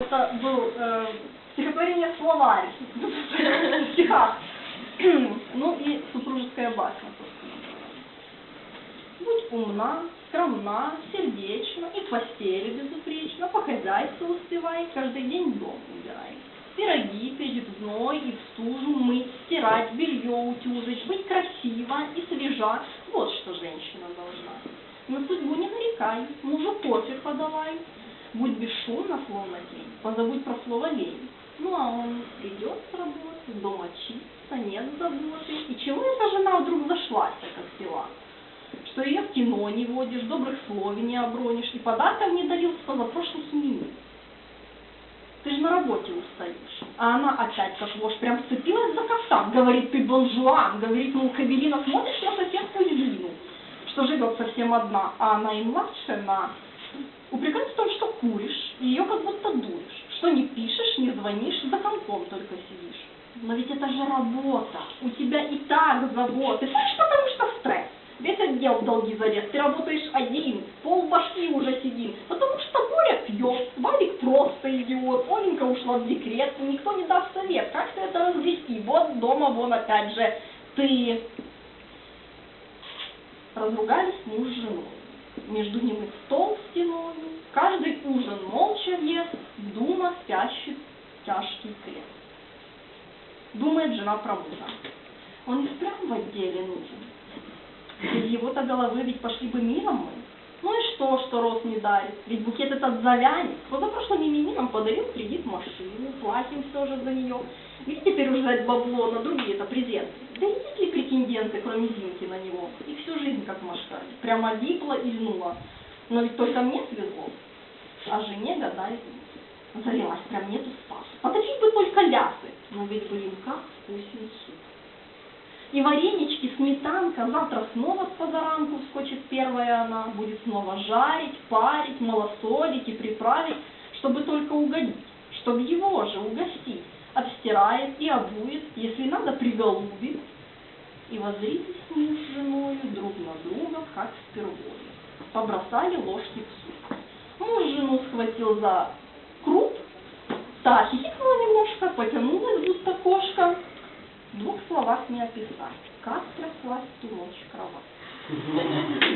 Это был э, стихотворение словарь в ну и супружеская басня. Будь умна, скромна, сердечна и в постели безупречна, по хозяйству успевай, каждый день дом убирай. Пироги зной и в стужу, мыть, стирать, белье утюжить, быть красива и свежа. Вот что женщина должна. На судьбу не нарекай, мужу кофе подавай. Будь бесшумна, словно тень, позабудь про слово лень. Ну а он придет с работы, дома чисто, нет заботы. И чего эта жена вдруг зашлась, как села? Что ее в кино не водишь, добрых слов не обронишь, и подарков не дарил с позапрошлых именин. Ты же на работе устаешь. А она опять как вошь прям вцепилась за кафтан. Говорит, ты Дон Жуан. Говорит, мол, Кавелина, смотришь на соседскую Зину, что живет совсем одна, а она и младшая на... Упрекает в том, что куришь, и ее как будто дуришь. Что не пишешь, не звонишь, за компом только сидишь. Но ведь это же работа. У тебя и так заботы. Знаешь, потому что стресс. Весь отдел в долги залез. Ты работаешь один, пол башки уже сидит. Потому что Боря пьет, Валик просто идиот, Оленька ушла в декрет, никто не даст совет, как ты это развести. Вот дома, вон опять же, ты... Разругались муж с женой. Между ними стол стеной, каждый ужин молча ест, дума спящий тяжкий крест. Думает жена про мужа. Он и впрямь в отделе нужен. Без его-то головы ведь пошли бы миром мы. Ну и что, что рост не дарит? Ведь букет этот завянет. Позапрошлым именинам подарил кредит машину, платим все же за нее. Ведь теперь уже бабло на другие-то презенты. Да есть претенденты, кроме Зинки, на него? И всю жизнь как в Машкале. Прямо липла и льнула. Но ведь только мне свезло. А жене гадает нет. Завелась, прям нету спаса. Поточить бы только лясы. Но ведь, блин, как вкусен суп. И варенички, сметанка, завтра снова с позаранку вскочит первая она, будет снова жарить, парить, малосолить и приправить, чтобы только угодить, чтобы его же угостить. Обстирает и обует, если надо, приголубит. И воззритесь муж с женою друг на друга, как впервые. Побросали ложки в суп. Муж жену схватил за круп, та хихикнула немножко, потянулась будто кошка, в двух словах не описать, как тряслась ту ночь кровать.